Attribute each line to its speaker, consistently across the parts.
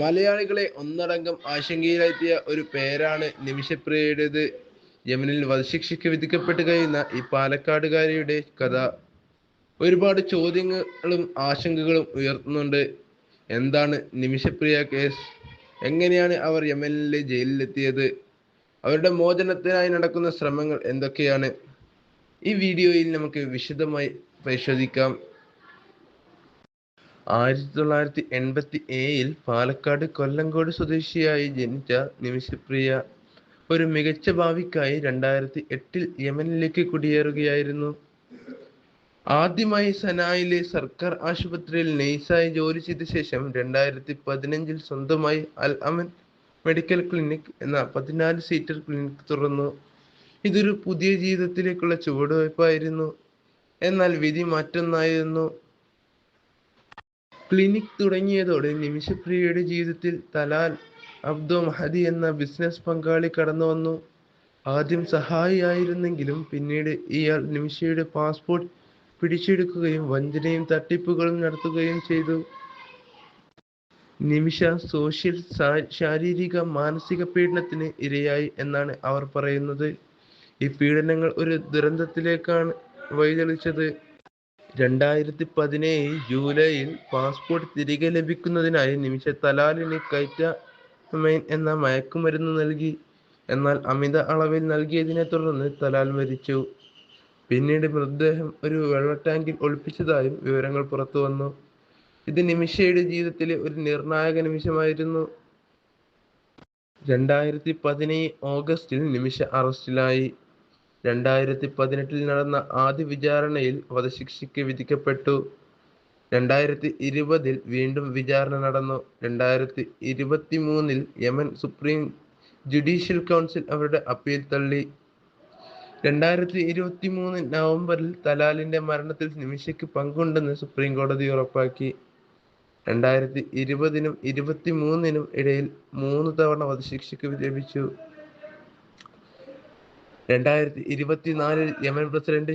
Speaker 1: മലയാളികളെ ഒന്നടങ്കം ആശങ്കയിലാഴ്ത്തിയ ഒരു പേരാണ് നിമിഷപ്രിയയുടേത്. യമനിൽ വധശിക്ഷയ്ക്ക് വിധിക്കപ്പെട്ട് കഴിയുന്ന ഈ പാലക്കാടുകാരിയുടെ കഥ ഒരുപാട് ചോദ്യങ്ങളും ആശങ്കകളും ഉയർത്തുന്നുണ്ട്. എന്താണ് നിമിഷപ്രിയ കേസ്? എങ്ങനെയാണ് അവർ യമനിലെ ജയിലിലെത്തിയത്? അവരുടെ മോചനത്തിനായി നടക്കുന്ന ശ്രമങ്ങൾ എന്തൊക്കെയാണ്? ഈ വീഡിയോയിൽ നമുക്ക് വിശദമായി പരിശോധിക്കാം. ആയിരത്തി തൊള്ളായിരത്തി എൺപത്തി ഏഴിൽ പാലക്കാട് കൊല്ലങ്കോട് സ്വദേശിയായി ജനിച്ച നിമിഷപ്രിയ ഒരു മികച്ച ഭാവിക്കായി രണ്ടായിരത്തി എട്ടിൽ യെമനിലേക്ക് കുടിയേറുകയായിരുന്നു. ആദ്യമായി സനായിലെ സർക്കാർ ആശുപത്രിയിൽ നെയ്സായി ജോലി ചെയ്ത ശേഷം രണ്ടായിരത്തി പതിനഞ്ചിൽ സ്വന്തമായി അൽ അമൻ മെഡിക്കൽ ക്ലിനിക് എന്ന പതിനാല് സീറ്റർ ക്ലിനിക് തുറന്നു. ഇതൊരു പുതിയ ജീവിതത്തിലേക്കുള്ള ചുവടുവയ്പായിരുന്നു. എന്നാൽ വിധി മറ്റൊന്നായിരുന്നു. ക്ലിനിക് തുടങ്ങിയതോടെ നിമിഷപ്രിയയുടെ ജീവിതത്തിൽ തലാൽ അബ്ദോ മഹദി എന്ന ബിസിനസ് പങ്കാളി കടന്നു വന്നു ആദ്യം സഹായിയായിരുന്നെങ്കിലും പിന്നീട് ഇയാൾ നിമിഷയുടെ പാസ്പോർട്ട് പിടിച്ചെടുക്കുകയും വഞ്ചനയും തട്ടിപ്പുകളും നടത്തുകയും ചെയ്തു. നിമിഷ സോഷ്യൽ, ശാരീരിക, മാനസിക പീഡനത്തിന് ഇരയായി എന്നാണ് അവർ പറയുന്നത്. ഈ പീഡനങ്ങൾ ഒരു ദുരന്തത്തിലേക്കാണ് വഴിതെളിച്ചത്. രണ്ടായിരത്തി പതിനേഴ് ജൂലൈയിൽ പാസ്പോർട്ട് തിരികെ ലഭിക്കുന്നതിനായി നിമിഷ തലാലിന് കെറ്റമൈൻ എന്ന മയക്കുമരുന്ന് നൽകി. എന്നാൽ അമിത അളവിൽ നൽകിയതിനെ തുടർന്ന് തലാൽ മരിച്ചു. പിന്നീട് മൃതദേഹം ഒരു വെള്ളടാങ്കിൽ ഒളിപ്പിച്ചതായും വിവരങ്ങൾ പുറത്തു വന്നു ഇത് നിമിഷയുടെ ജീവിതത്തിലെ ഒരു നിർണായക നിമിഷമായിരുന്നു. രണ്ടായിരത്തി പതിനേഴ് ഓഗസ്റ്റിൽ നിമിഷ അറസ്റ്റിലായി. രണ്ടായിരത്തി പതിനെട്ടിൽ നടന്ന ആദ്യ വിചാരണയിൽ വധശിക്ഷയ്ക്ക് വിധിക്കപ്പെട്ടു. രണ്ടായിരത്തി ഇരുപതിൽ വീണ്ടും വിചാരണ നടന്നു. രണ്ടായിരത്തി ഇരുപത്തി മൂന്നിൽ യമൻ സുപ്രീം ജുഡീഷ്യൽ കൗൺസിൽ അവരുടെ അപ്പീൽ തള്ളി. രണ്ടായിരത്തി ഇരുപത്തി മൂന്ന് നവംബറിൽ തലാലിന്റെ മരണത്തിൽ നിമിഷയ്ക്ക് പങ്കുണ്ടെന്ന് സുപ്രീം കോടതി ഉറപ്പാക്കി. രണ്ടായിരത്തി ഇരുപതിനും ഇരുപത്തി മൂന്നിനും ഇടയിൽ മൂന്ന് തവണ വധശിക്ഷയ്ക്ക് ലഭിച്ചു. രണ്ടായിരത്തി ഇരുപത്തിനാലിൽ യമൻ പ്രസിഡന്റ്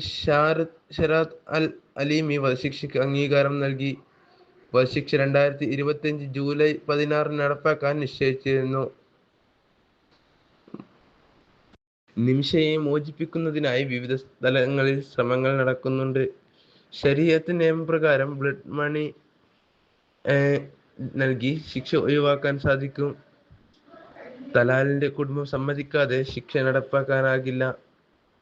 Speaker 1: ഷരാദ് അൽ അലീമി വധശിക്ഷയ്ക്ക് അംഗീകാരം നൽകി. വധശിക്ഷ രണ്ടായിരത്തി ഇരുപത്തിയഞ്ച് ജൂലൈ പതിനാറിന് നടപ്പാക്കാൻ നിശ്ചയിച്ചിരുന്നു. നിമിഷയെ മോചിപ്പിക്കുന്നതിനായി വിവിധ സ്ഥലങ്ങളിൽ ശ്രമങ്ങൾ നടക്കുന്നുണ്ട്. ശരീരത്തിന് നിയമപ്രകാരം ബ്ലഡ് മണി നൽകി ശിക്ഷ ഒഴിവാക്കാൻ സാധിക്കും. തലാലിന്റെ കുടുംബം സമ്മതിക്കാതെ ശിക്ഷ നടപ്പാക്കാനാകില്ല.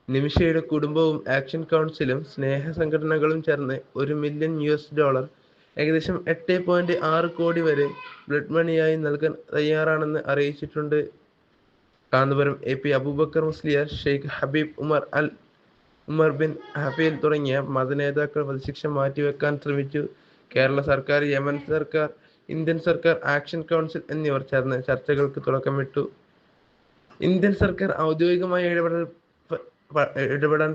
Speaker 1: നിമിഷയുടെ കുടുംബവും ആക്ഷൻ കൗൺസിലും സ്നേഹ സംഘടനകളും ചേർന്ന് ഒരു മില്യൺ യു എസ് ഡോളർ ഏകദേശം എട്ട് പോയിന്റ് ആറ് കോടി വരെ ബ്ലഡ് മണിയായി നൽകാൻ തയ്യാറാണെന്ന് അറിയിച്ചിട്ടുണ്ട്. Kanthapuram A P Abubakar Musliyar, Sheikh Habib Umar al Umar bin Hafeel തുടങ്ങിയ മതനേതാക്കൾ വധശിക്ഷ മാറ്റിവെക്കാൻ ശ്രമിച്ചു. കേരള സർക്കാർ, യമൻ സർക്കാർ, ഇന്ത്യൻ സർക്കാർ, ആക്ഷൻ കൗൺസിൽ എന്നിവർ ചേർന്ന് ചർച്ചകൾക്ക് തുടക്കമിട്ടു. ഇന്ത്യൻ സർക്കാർ ഔദ്യോഗികമായി ഇടപെടൽ ഇടപെടാൻ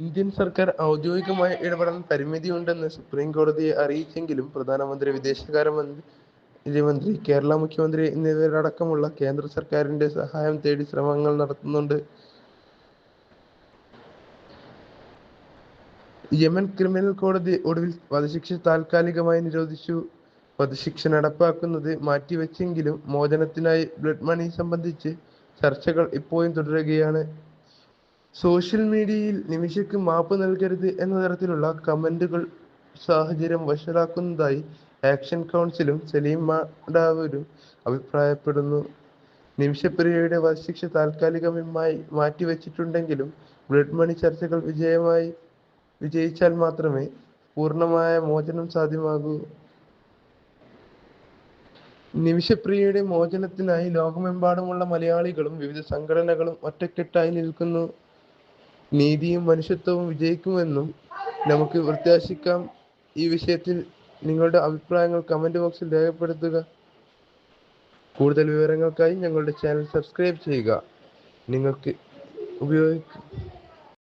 Speaker 1: ഇന്ത്യൻ സർക്കാർ ഔദ്യോഗികമായി ഇടപെടാൻ പരിമിതിയുണ്ടെന്ന് സുപ്രീം കോടതിയെ അറിയിച്ചെങ്കിലും പ്രധാനമന്ത്രി, വിദേശകാര്യമന്ത്രി, കേരള മുഖ്യമന്ത്രി എന്നിവരടക്കമുള്ള കേന്ദ്ര സർക്കാരിന്റെ സഹായം തേടി ശ്രമങ്ങൾ നടത്തുന്നുണ്ട്. യെമൻ ക്രിമിനൽ കോടതി ഒടുവിൽ വധശിക്ഷ താൽക്കാലികമായി നിരോധിച്ചു. വധശിക്ഷ നടപ്പാക്കുന്നത് മാറ്റിവെച്ചെങ്കിലും മോചനത്തിനായി ബ്ലഡ് മണി സംബന്ധിച്ച് ചർച്ചകൾ ഇപ്പോഴും തുടരുകയാണ്. സോഷ്യൽ മീഡിയയിൽ നിമിഷയ്ക്ക് മാപ്പ് നൽകരുത് എന്ന തരത്തിലുള്ള കമന്റുകൾ സാഹചര്യം വഷളാക്കുന്നതായി ആക്ഷൻ കൗൺസിലും സലീം മാടാവൂരും അഭിപ്രായപ്പെടുന്നു. നിമിഷപ്രിയയുടെ വധശിക്ഷ താൽക്കാലികമായി മാറ്റിവെച്ചിട്ടുണ്ടെങ്കിലും ബ്ലഡ് മണി ചർച്ചകൾ വിജയിച്ചാൽ മാത്രമേ പൂർണമായ മോചനം സാധ്യമാകൂ. നിമിഷപ്രിയയുടെ മോചനത്തിനായി ലോകമെമ്പാടുമുള്ള മലയാളികളും വിവിധ സംഘടനകളും ഒറ്റക്കെട്ടായി നിൽക്കുന്നു. നീതിയും മനുഷ്യത്വവും വിജയിക്കുമെന്നും നമുക്ക് പ്രത്യാശിക്കാം. ഈ വിഷയത്തിൽ നിങ്ങളുടെ അഭിപ്രായങ്ങൾ കമന്റ് ബോക്സിൽ രേഖപ്പെടുത്തുക. കൂടുതൽ വിവരങ്ങൾക്കായി ഞങ്ങളുടെ ചാനൽ സബ്സ്ക്രൈബ് ചെയ്യുക. നിങ്ങൾക്ക് ഉപയോഗ